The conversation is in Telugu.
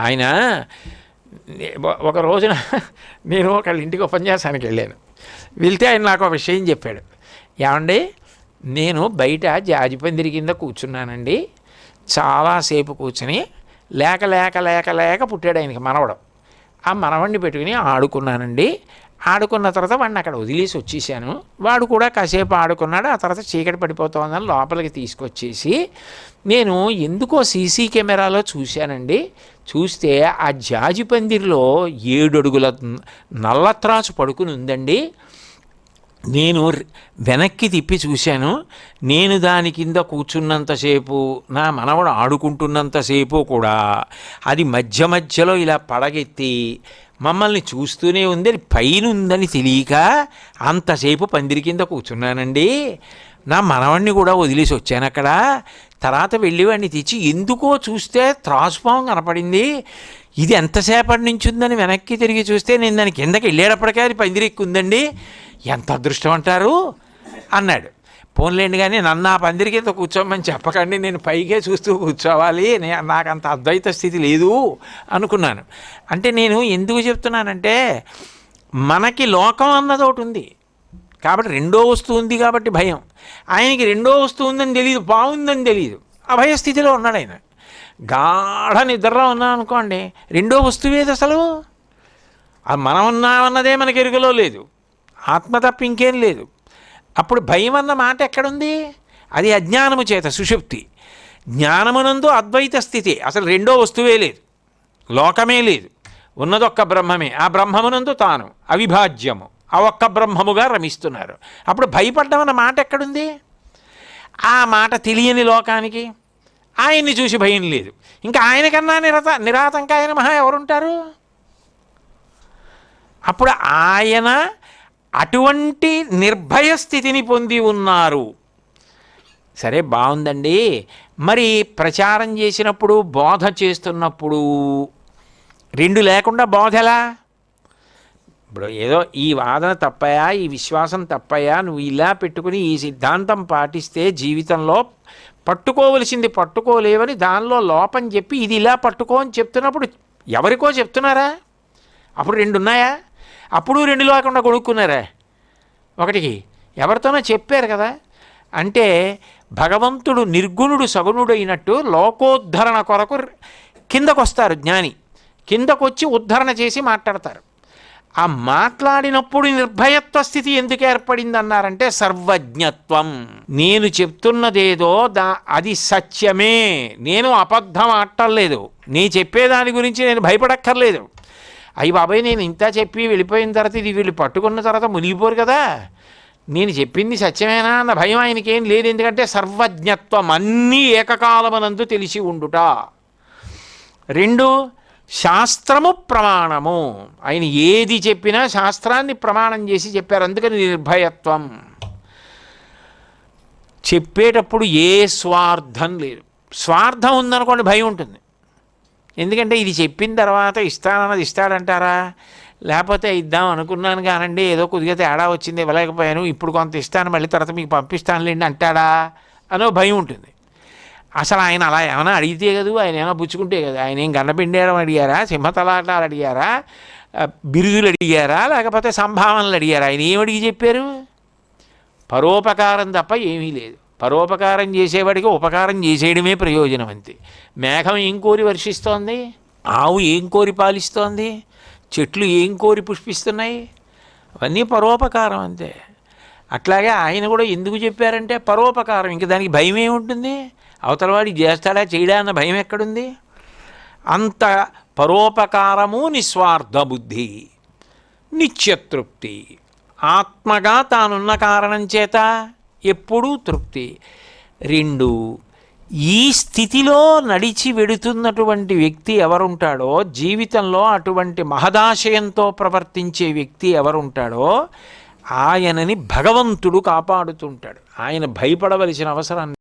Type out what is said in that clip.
ఆయన ఒక- రోజున నేను ఒకళ్ళ ఇంటికి ఉపన్యాసానికి వెళ్ళాను. వెళ్తే ఆయన నాకు ఒక విషయం చెప్పాడు. ఏమండి నేను బయట జాజిపందిరి కింద కూర్చున్నానండి. చాలాసేపు కూర్చుని లేక లేక లేక లేక పుట్టాడు ఆయనకి మనవడం. ఆ మనవడిని పెట్టుకుని ఆడుకున్నానండి. ఆడుకున్న తర్వాత వాడిని అక్కడ వదిలేసి వచ్చేసాను. వాడు కూడా కాసేపు ఆడుకున్నాడు. ఆ తర్వాత చీకటి పడిపోతుందని లోపలికి తీసుకొచ్చేసి నేను ఎందుకో సీసీ కెమెరాలో చూశానండి. చూస్తే ఆ జాజి పందిరిలో ఏడు అడుగుల నల్లత్రాసు పడుకుని ఉందండి. నేను వెనక్కి తిప్పి చూశాను. నేను దాని కింద కూర్చున్నంతసేపు నా మనవడు ఆడుకుంటున్నంతసేపు కూడా అది మధ్య మధ్యలో ఇలా పడగెత్తి మమ్మల్ని చూస్తూనే ఉంది అది పైన ఉందని తెలియక అంతసేపు పందిరి కింద కూర్చున్నానండి. నా మనవణ్ణి కూడా వదిలేసి వచ్చాను అక్కడ. తర్వాత వెళ్ళి వాడిని తెచ్చి ఎందుకో చూస్తే త్రాసుపాం కనపడింది. ఇది ఎంతసేపటి నుంచి ఉందని వెనక్కి తిరిగి చూస్తే నేను దాని కిందకి వెళ్ళేటప్పటికే అది పందిరి ఉందండి ఎంత అదృష్టం అంటారు? అన్నాడు. పోన్లేండి కానీ నన్ను ఆ పందిరి కింద కూర్చోమని చెప్పకండి నేను పైకే చూస్తూ కూర్చోవాలి నాకు అంత అద్వైత స్థితి లేదు అనుకున్నాను. అంటే నేను ఎందుకు చెప్తున్నానంటే మనకి లోకం అన్నది ఒకటి ఉంది. కాబట్టి రెండో వస్తువు ఉంది కాబట్టి భయం. ఆయనకి రెండో వస్తువు ఉందని తెలియదు బాగుందని తెలియదు అభయ స్థితిలో ఉన్నాడు ఆయన. గాఢ నిద్రలో ఉన్నాం అనుకోండి రెండో వస్తువు ఏది అసలు? మనం ఉన్నామన్నదే మనకి ఎరుకలో లేదు. ఆత్మ తప్ప ఇంకేం లేదు. అప్పుడు భయం అన్న మాట ఎక్కడుంది? అది అజ్ఞానము చేత సుషుప్తి. జ్ఞానమునందు అద్వైత స్థితి. అసలు రెండో వస్తువే లేదు. లోకమే లేదు. ఉన్నదొక్క బ్రహ్మమే. ఆ బ్రహ్మమునందు తాను. అవిభాజ్యము. ఆ ఒక్క బ్రహ్మముగా రమిస్తున్నారు. అప్పుడు భయపడ్డం అన్న మాట ఎక్కడుంది? ఆ మాట తెలియని లోకానికి ఆయన్ని చూసి భయం లేదు. ఇంకా ఆయనకన్నా నిరత నిరాతంకాయన మహా ఎవరుంటారు? అప్పుడు ఆయన అటువంటి నిర్భయ స్థితిని పొంది ఉన్నారు. సరే బాగుందండి. మరి ప్రచారం చేసినప్పుడు బోధ చేస్తున్నప్పుడు రెండు లేకుండా బోధ ఎలా? ఇప్పుడు ఏదో ఈ వాదన తప్పయా ఈ విశ్వాసం తప్పయా నువ్వు ఇలా పెట్టుకుని ఈ సిద్ధాంతం పాటిస్తే జీవితంలో పట్టుకోవలసింది పట్టుకోలేవని దానిలో లోపం చెప్పి ఇది ఇలా పట్టుకో అని చెప్తున్నప్పుడు ఎవరికో చెప్తున్నారా? అప్పుడు రెండు ఉన్నాయా అప్పుడు రెండు లేకుండా కొనుక్కున్నారా. ఒకటికి ఎవరితోనో చెప్పారు కదా. అంటే భగవంతుడు నిర్గుణుడు సగుణుడు అయినట్టు లోకోద్ధరణ కొరకు కిందకొస్తారు జ్ఞాని. కిందకొచ్చి ఉద్ధరణ చేసి మాట్లాడతారు. ఆ మాట్లాడినప్పుడు నిర్భయత్వ స్థితి ఎందుకు ఏర్పడింది అన్నారంటే సర్వజ్ఞత్వం. నేను చెప్తున్నదేదో దా అది సత్యమే. నేను అబద్ధం ఆటలేదు నీ చెప్పేదాని గురించి నేను భయపడక్కర్లేదు. అయ్యి బాబాయ్ నేను ఇంత చెప్పి వెళ్ళిపోయిన తర్వాత ఇది వీళ్ళు పట్టుకున్న తర్వాత మునిగిపోరు కదా. నేను చెప్పింది సత్యమేనా అన్న భయం ఆయనకేం లేదు. ఎందుకంటే సర్వజ్ఞత్వం అన్నీ ఏకకాలమనందు తెలిసి ఉండుట. రెండు శాస్త్రము ప్రమాణము. ఆయన ఏది చెప్పినా శాస్త్రాన్ని ప్రమాణం చేసి చెప్పారు. అందుకని నిర్భయత్వం. చెప్పేటప్పుడు ఏ స్వార్థం లేదు. స్వార్థం ఉందనుకోండి భయం ఉంటుంది. ఎందుకంటే ఇది చెప్పిన తర్వాత ఇస్తానన్నది ఇస్తాడంటారా? లేకపోతే ఇద్దాం అనుకున్నాను కానండి ఏదో కొద్దిగా తేడా వచ్చింది ఇవ్వలేకపోయాను ఇప్పుడు కొంత ఇస్తాను మళ్ళీ తర్వాత మీకు పంపిస్తానులేండి అంటాడా? అనో భయం ఉంటుంది. అసలు ఆయన అలా ఏమైనా అడిగితే కదా? ఆయన ఏమైనా పుచ్చుకుంటే కదా? ఆయన ఏం గండపిండేయడం అడిగారా? సింహతలాటాలు అడిగారా? బిరుదులు అడిగారా? లేకపోతే సంభావనలు అడిగారా? ఆయన ఏం అడిగి చెప్పారు? పరోపకారం తప్ప ఏమీ లేదు. పరోపకారం చేసేవాడికి ఉపకారం చేసేయడమే ప్రయోజనం అంతే. మేఘం ఏం కోరి వర్షిస్తోంది? ఆవు ఏం కోరి పాలిస్తోంది? చెట్లు ఏం కోరి పుష్పిస్తున్నాయి? అవన్నీ పరోపకారం అంతే. అట్లాగే ఆయన కూడా ఎందుకు చెప్పారంటే పరోపకారం. ఇంక దానికి భయం ఏముంటుంది? అవతలవాడి చేస్తాడా చేయడా అన్న భయం ఎక్కడుంది? అంత పరోపకారము నిస్వార్థ బుద్ధి నిత్యతృప్తి. ఆత్మగా తానున్న కారణం చేత ఎప్పుడూ తృప్తి. రెండు ఈ స్థితిలో నడిచి వెడుతున్నటువంటి వ్యక్తి ఎవరుంటాడో జీవితంలో అటువంటి మహదాశయంతో ప్రవర్తించే వ్యక్తి ఎవరుంటాడో ఆయనని భగవంతుడు కాపాడుతుంటాడు. ఆయన భయపడవలసిన అవసరం